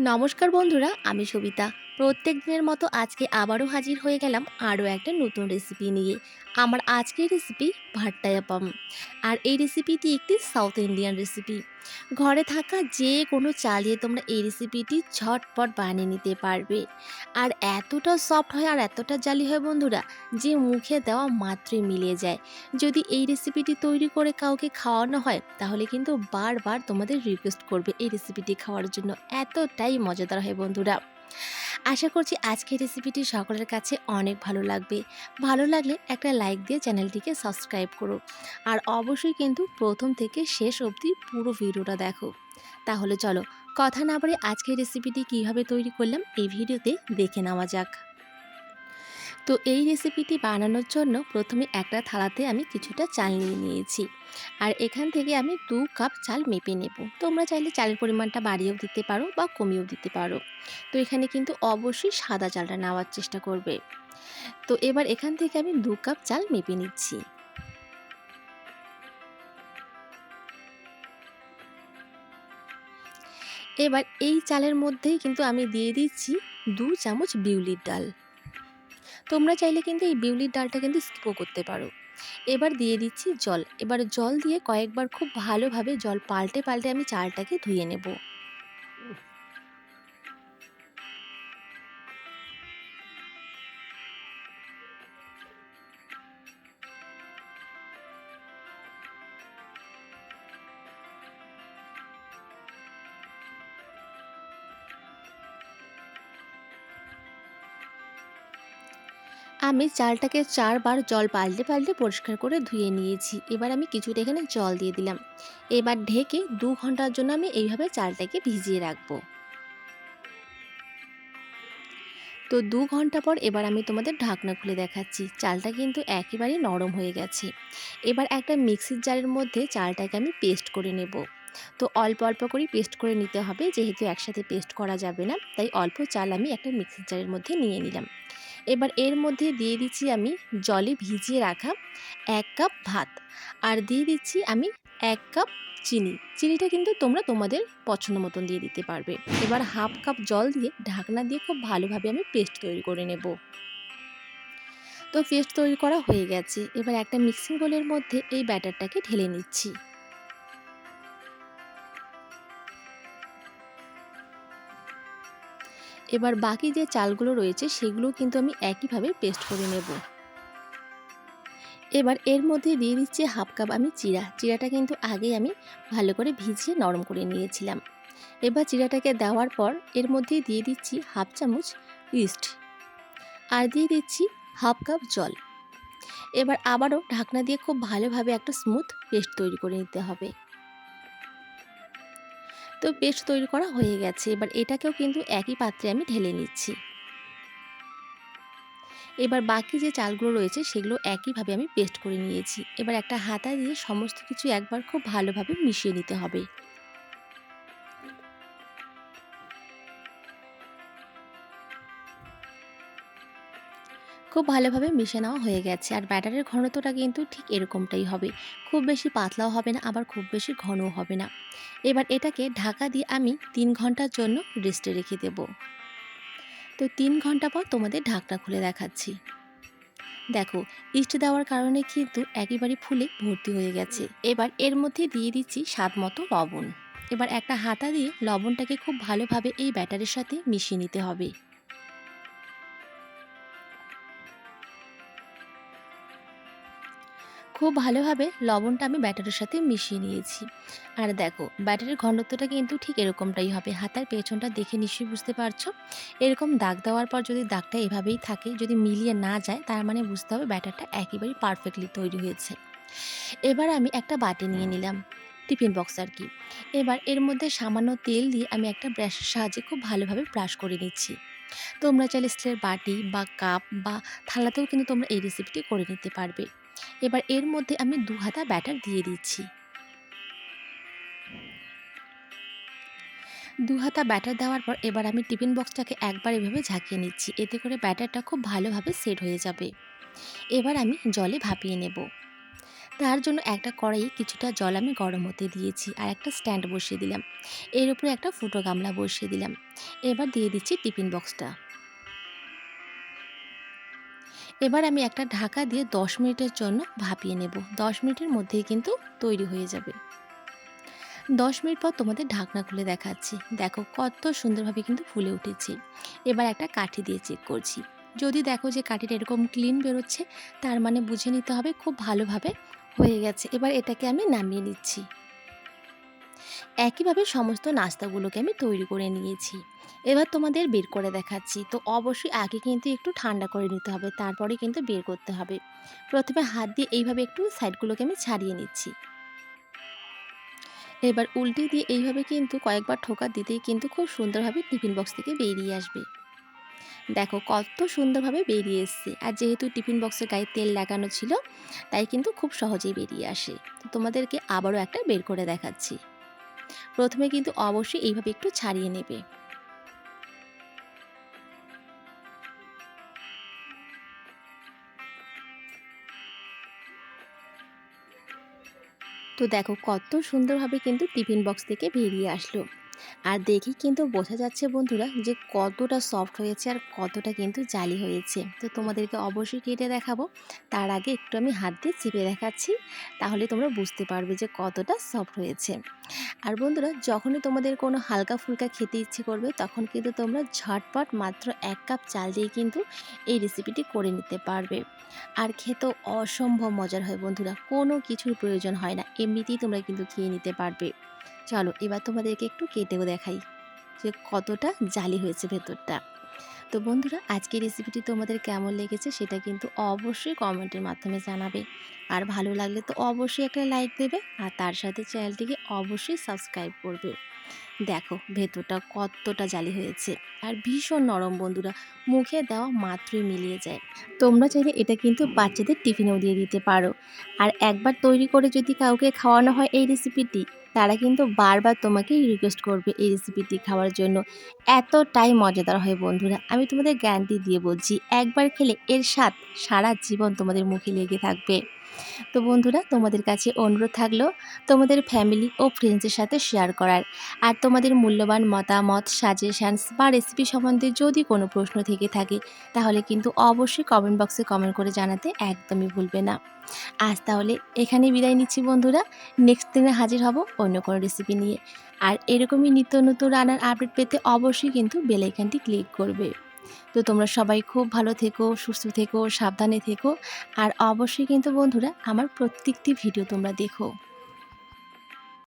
নমস্কার বন্ধুরা আমি সবিতা। প্রত্যেক দিনের মতো আজকে আবারও হাজির হয়ে গেলাম আরও একটা নতুন রেসিপি নিয়ে। আমার আজকের রেসিপি ভাট্টায়াপাম। আর এই রেসিপিটি একটি সাউথ ইন্ডিয়ান রেসিপি ঘরে থাকা যে কোনো চালিয়ে তোমরা এই রেসিপিটি ঝটপট বানিয়ে নিতে পারবে। আর এতটা সফট হয় আর এতটা জালি হয় বন্ধুরা, যে মুখে দেওয়া মাত্রই মিলিয়ে যায়। যদি এই রেসিপিটি তৈরি করে কাউকে খাওয়ানো হয়, তাহলে কিন্তু বারবার তোমাদের রিকোয়েস্ট করবে এই রেসিপিটি খাওয়ার জন্য। এতটাই মজাদার হয় বন্ধুরা। আশা করছি আজকের রেসিপিটি সকলের কাছে অনেক ভালো লাগবে। ভালো লাগলে একটা লাইক দিয়ে চ্যানেলটিকে সাবস্ক্রাইব করো। আর অবশ্যই কিন্তু প্রথম থেকে শেষ অবধি পুরো ভিডিওটা দেখো। তাহলে চলো, কথা না বলে আজকের রেসিপিটি কীভাবে তৈরি করলাম এই ভিডিওতে দেখে নেওয়া যাক। তো এই রেসিপিটি বানানোর জন্য প্রথমে একটা থালাতে আমি কিছুটা চাল নিয়ে নিয়েছি। আর এখান থেকে আমি দু কাপ চাল মেপে নেব। তোমরা চাইলে চালের পরিমাণটা বাড়িয়েও দিতে পারো বা কমিয়েও দিতে পারো। তো এখানে কিন্তু অবশ্যই সাদা চালটা নেওয়ার চেষ্টা করবে। তো এবার এখান থেকে আমি দু কাপ চাল মেপে নিচ্ছি। এবার এই চালের মধ্যেই কিন্তু আমি দিয়ে দিচ্ছি দু চামচ বিউলির ডাল। তোমরা চাইলে কিন্তু এই বিউলির ডালটা কিন্তু স্কিপও করতে পারো। এবার দিয়ে দিচ্ছি জল। এবার জল দিয়ে কয়েকবার খুব ভালোভাবে জল পাল্টে পাল্টে আমি চালটাকে ধুয়ে নেব। আমি চালটাকে চারবার জল পাল্টে পাল্টে পরিষ্কার করে ধুয়ে নিয়েছি। এবার আমি কিছুটা এখানে জল দিয়ে দিলাম। এবার ঢেকে দু ঘণ্টার জন্য আমি এইভাবে চালটাকে ভিজিয়ে রাখব। তো দু ঘণ্টা পর এবার আমি তোমাদের ঢাকনা খুলে দেখাচ্ছি। চালটা কিন্তু একেবারে নরম হয়ে গেছে। এবার একটা মিক্সির জারের মধ্যে চালটাকে আমি পেস্ট করে নেব। তো অল্প অল্প করে পেস্ট করে নিতে হবে, যেহেতু একসাথে পেস্ট করা যাবে না, তাই অল্প চাল আমি একটা মিক্সির জারের মধ্যে নিয়ে নিলাম। এবার এর মধ্যে দিয়ে দিচ্ছি আমি জলে ভিজিয়ে রাখা এক কাপ ভাত। আর দিয়ে দিচ্ছি আমি এক কাপ চিনি। চিনিটা কিন্তু তোমরা তোমাদের পছন্দ মতন দিয়ে দিতে পারবে। এবার হাফ কাপ জল দিয়ে ঢাকনা দিয়ে খুব ভালোভাবে আমি পেস্ট তৈরি করে নেব। তো পেস্ট তৈরি করা হয়ে গেছে। এবার একটা মিক্সিং বোলের মধ্যে এই ব্যাটারটাকে ঢেলে নিচ্ছি। এবার বাকি যে চালগুলো রয়েছে সেগুলো কিন্তু আমি একইভাবে পেস্ট করে নেব। এবার এর মধ্যে দিয়ে দিচ্ছি হাফ কাপ আমি চিরা। চিরাটা কিন্তু আগে আমি ভালো করে ভিজিয়ে নরম করে নিয়েছিলাম। এবার চিরাটাকে দেওয়ার পর এর মধ্যে দিয়ে দিচ্ছি হাফ চামচ ইস্ট। আর দিয়ে দিচ্ছি হাফ কাপ জল। এবার আবারও ঢাকনা দিয়ে খুব ভালোভাবে একটা স্মুথ পেস্ট তৈরি করে নিতে হবে। তো পেস্ট তৈরি করা হয়ে গেছে। এবার এটাকেও কিন্তু একই পাত্রে আমি ঢেলে নিচ্ছি। এবার বাকি যে চালগুলো রয়েছে, সেগুলো একইভাবে আমি পেস্ট করে নিয়েছি। এবার একটা হাতা দিয়ে সমস্ত কিছু একবার খুব ভালোভাবে মিশিয়ে নিতে হবে। খুব ভালোভাবে মিশে নেওয়া হয়ে গেছে। আর ব্যাটারের ঘনত্বটা কিন্তু ঠিক এরকমটাই হবে। খুব বেশি পাতলাও হবে না, আবার খুব বেশি ঘনও হবে না। এবার এটাকে ঢাকা দিয়ে আমি তিন ঘণ্টার জন্য রেস্টে রেখে দেব। তো তিন ঘণ্টা পর তোমাদের ঢাকনা খুলে দেখাচ্ছি। দেখো ইস্ট দেওয়ার কারণে কিন্তু একেবারে ফুলে ভর্তি হয়ে গেছে। এবার এর মধ্যে দিয়ে দিচ্ছি স্বাদ মতো লবণ। এবার একটা হাতা দিয়ে লবণটাকে খুব ভালোভাবে এই ব্যাটারের সাথে মিশিয়ে নিতে হবে। খুব ভালোভাবে লবণটা আমি ব্যাটারের সাথে মিশিয়ে নিয়েছি। আর দেখো, ব্যাটারের ঘনত্বটা কিন্তু ঠিক এরকমটাই হবে। হাতার পেছনটা দেখে নিশ্চয়ই বুঝতে পারছ? এরকম দাগ দেওয়ার পর যদি দাগটা এভাবেই থাকে, যদি মিলিয়ে না যায়, তার মানে বুঝতে হবে ব্যাটারটা একেবারেই পারফেক্টলি তৈরি হয়েছে। এবার আমি একটা বাটি নিয়ে নিলাম, টিফিন বক্স আর কি। এবার এর মধ্যে সামান্য তেল দিয়ে আমি একটা ব্রাশের সাহায্যে খুব ভালোভাবে ব্রাশ করে নিচ্ছি। তোমরা চাইলে স্টিলের বাটি বা কাপ বা থালাতেও কিন্তু তোমরা এই রেসিপিটি করে নিতে পারবে। এবার এর মধ্যে আমি দু হাতা ব্যাটার দিয়ে দিচ্ছি। দু হাতা ব্যাটার দেওয়ার পর এবার আমি টিফিন বক্সটাকে একবার এভাবে ঝাঁকিয়ে নিচ্ছি। এতে করে ব্যাটারটা খুব ভালোভাবে সেট হয়ে যাবে। এবার আমি জলে ভাপিয়ে নেব। তার জন্য একটা কড়াইয়ে কিছুটা জল আমি গরম হতে দিয়েছি আর একটা স্ট্যান্ড বসিয়ে দিলাম। এর উপরে একটা ফুটো গামলা বসিয়ে দিলাম। এবার দিয়ে দিচ্ছি টিফিন বক্সটা। এবার আমি একটা ঢাকা দিয়ে দশ মিনিটের জন্য ভাপিয়ে নেব। দশ মিনিটের মধ্যেই কিন্তু তৈরি হয়ে যাবে। দশ মিনিট পর তোমাদের ঢাকনা খুলে দেখাচ্ছি। দেখো কত সুন্দরভাবে কিন্তু ফুলে উঠেছে। এবার একটা কাঠি দিয়ে চেক করছি। যদি দেখো যে কাঠিটা এরকম ক্লিন বেরোচ্ছে, তার মানে বুঝে নিতে হবে খুব ভালোভাবে হয়ে গেছে। এবার এটাকে আমি নামিয়ে নিচ্ছি। একইভাবে সমস্ত নাস্তাগুলোকে আমি তৈরি করে নিয়েছি। এবার তোমাদের বের করে দেখাচ্ছি। তো অবশ্যই আগে কিন্তু একটু ঠান্ডা করে নিতে হবে, তারপরে কিন্তু বের করতে হবে। প্রথমে হাত দিয়ে এইভাবে একটু সাইডগুলোকে আমি ছাড়িয়ে নিচ্ছি। এবার উল্টে দিয়ে এইভাবে কিন্তু কয়েকবার ঠোকা দিতেই কিন্তু খুব সুন্দরভাবে টিফিন বক্স থেকে বেরিয়ে আসবে। দেখো কত সুন্দরভাবে বেরিয়ে এসছে। আর যেহেতু টিফিন বক্সের গায়ে তেল লাগানো ছিল, তাই কিন্তু খুব সহজেই বেরিয়ে আসে। তো তোমাদেরকে আবারও একটা বের করে দেখাচ্ছি। প্রথমে কিন্তু অবশ্যই এইভাবে একটু ছাড়িয়ে নেবে। তো দেখো কত সুন্দরভাবে কিন্তু টিফিন বক্স থেকে বেরিয়ে আসলো। আর দেখি কিন্তু বোঝা যাচ্ছে বন্ধুরা যে কতটা সফট হয়েছে আর কতটা কিন্তু জালি হয়েছে। তো তোমাদেরকে অবশ্যই কেটে দেখাবো। তার আগে একটু আমি হাত দিয়ে চেপে দেখাচ্ছি, তাহলে তোমরা বুঝতে পারবে যে কতটা সফট হয়েছে। আর বন্ধুরা, যখনই তোমাদের কোনো হালকা ফুলকা খেতে ইচ্ছে করবে, তখন কিন্তু তোমরা ঝটপট মাত্র এক কাপ চাল দিয়ে কিন্তু এই রেসিপিটি করে নিতে পারবে। আর খেতেও অসম্ভব মজার হয় বন্ধুরা, কোনো কিছুর প্রয়োজন হয় না, এমনিতেই তোমরা কিন্তু খেয়ে নিতে পারবে। চলো, এবার তোমাদেরকে একটু কেটেও দেখাই যে কতটা জালি হয়েছে ভেতরটা। তো বন্ধুরা, আজকের রেসিপিটি তোমাদের কেমন লেগেছে সেটা কিন্তু অবশ্যই কমেন্টের মাধ্যমে জানাবে। আর ভালো লাগলে তো অবশ্যই একটা লাইক দেবে, আর তার সাথে চ্যানেলটিকে অবশ্যই সাবস্ক্রাইব করবে। দেখো, ভেতরটা কতটা জালি হয়েছে। আর ভীষণ নরম বন্ধুরা, মুখে দেওয়া মাত্রই মিলিয়ে যায়। তোমরা চাইলে এটা কিন্তু বাচ্চাদের টিফিনেও দিয়ে দিতে পারো। আর একবার তৈরি করে যদি কাউকে খাওয়ানো হয় এই রেসিপিটি তারা কিন্তু বারবার তোমাকে রিকোয়েস্ট করবে এই রেসিপিটি খাওয়ার জন্য। এতটাই মজাদার হয় বন্ধুরা। আমি তোমাদের গ্যারান্টি দিয়ে বলছি, একবার খেলে এর স্বাদ সারা জীবন তোমাদের মুখে লেগে থাকবে। তো বন্ধুরা, তোমাদের কাছে অনুরোধ থাকল তোমাদের ফ্যামিলি ও ফ্রেন্ডসের সাথে শেয়ার করার। আর তোমাদের মূল্যবান মতামত সাজেশানস বা রেসিপি সম্বন্ধে যদি কোনো প্রশ্ন থেকে থাকে, তাহলে কিন্তু অবশ্যই কমেন্ট বক্সে কমেন্ট করে জানাতে একদমই ভুলবে না। আজ তাহলে এখানে বিদায় নিচ্ছি বন্ধুরা। নেক্সট দিনে হাজির হব অন্য কোনো রেসিপি নিয়ে। আর এরকমই নিত্য নতুন রান্নার আপডেট পেতে অবশ্যই কিন্তু বেলাইকানটি ক্লিক করবে। তো তোমরা সবাই খুব ভালো থেকো, সুস্থ থেকো, সাবধানে থেকো। আর অবশ্যই কিন্তু বন্ধুরা, আমার প্রত্যেকটি ভিডিও তোমরা দেখো।